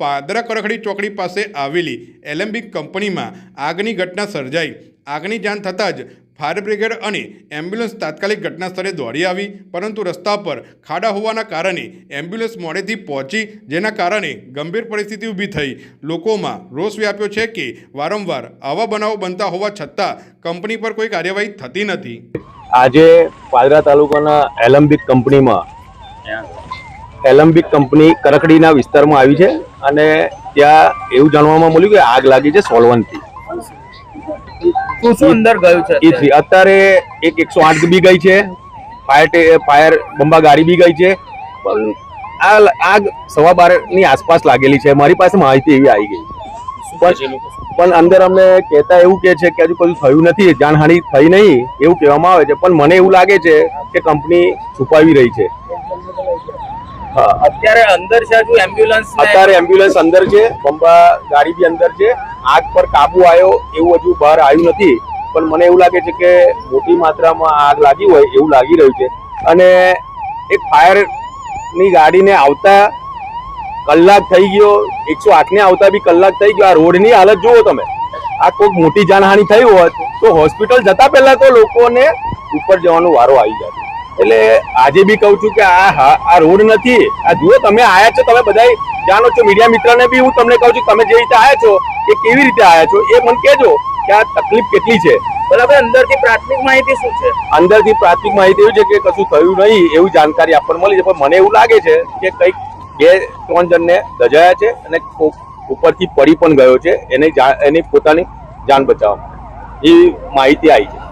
પાદરા કરખડી ચોકડી પાસે આવેલી એલેમ્બિક કંપનીમાં આગની ઘટના સર્જાઈ. આગની જાણ થતાં જ ફાયર બ્રિગેડ અને એમ્બ્યુલન્સ તાત્કાલિક ઘટના સ્થળે દોડી આવી, પરંતુ રસ્તા પર ખાડા હોવાના કારણે એમ્બ્યુલન્સ મોડેથી પહોંચી, જેના કારણે ગંભીર પરિસ્થિતિ ઊભી થઈ. લોકોમાં રોષ વ્યાપ્યો છે કે વારંવાર આવા બનાવો બનતા હોવા છતાં કંપની પર કોઈ કાર્યવાહી થતી નથી. આજે પાદરા તાલુકાના એલમ્બિક કંપનીમાં એલમ્બિક કંપની કરકડીના વિસ્તારમાં આવી છે અને ત્યાં એવું જાણવામાં મળ્યું કે આગ લાગી છે સોલવનથી શું શું અંદર ગયું છે એ અત્યારે? એક એકસો આઠ બી ગઈ છે. ફાયર ફાયર બંબા ગાડી બી ગઈ છે. પણ આ આગ સવા બારની આસપાસ લાગેલી છે. મારી પાસે માહિતી એવી આવી ગઈ. પણ અંદર અમને કહેતા એવું કે છે કે હજુ કશું થયું નથી. જાનહાનિ થઈ નહીં એવું કહેવામાં આવે છે. પણ મને એવું લાગે છે કે કંપની છુપાવી રહી છે. અત્યારે અંદર છે હજુ એમ્બ્યુલન્સ અત્યારે એમ્બ્યુલન્સ અંદર છે બંબા ગાડી બી અંદર છે. આગ પર કાબુ આવ્યો એવું હજુ બહાર આવ્યું નથી. પણ મને એવું લાગે છે કે મોટી માત્રામાં આગ લાગી હોય એવું લાગી રહ્યું છે. અને એક ફાયરની ગાડીને આવતા કલાક થઈ ગયો એકસો આઠ ને આવતા બી કલાક થઈ ગયો. આ રોડની હાલત જુઓ તમે. આ કોઈક મોટી જાનહાનિ થઈ હોત તો હોસ્પિટલ જતા પહેલા તો લોકોને ઉપર જવાનો વારો આવી જાય એટલે આજે બી કહું છું કે આ આ રોડ નથી. આ જુઓ તમે આયા છો તમે બધા જાણો છો મીડિયા મિત્રને બી હું તમને કહું છું તમે જે રીતે આયા છો એ કેવી રીતે આયા છો એ મને કહેજો કે આ તકલીફ કેટલી છે. બરાબર અંદરથી પ્રાથમિક માહિતી શું છે? અંદરથી પ્રાથમિક માહિતી એવી છે કે કશું થયું નહીં એવું જાણકારી આપણને મળી છે પણ મને એવું લાગે છે કે કંઈક બે ત્રણ જણને દજાયા છે અને ઉપરથી પડી પણ ગયો છે એને એની પોતાની જાન બચાવવા એ માહિતી આવી છે.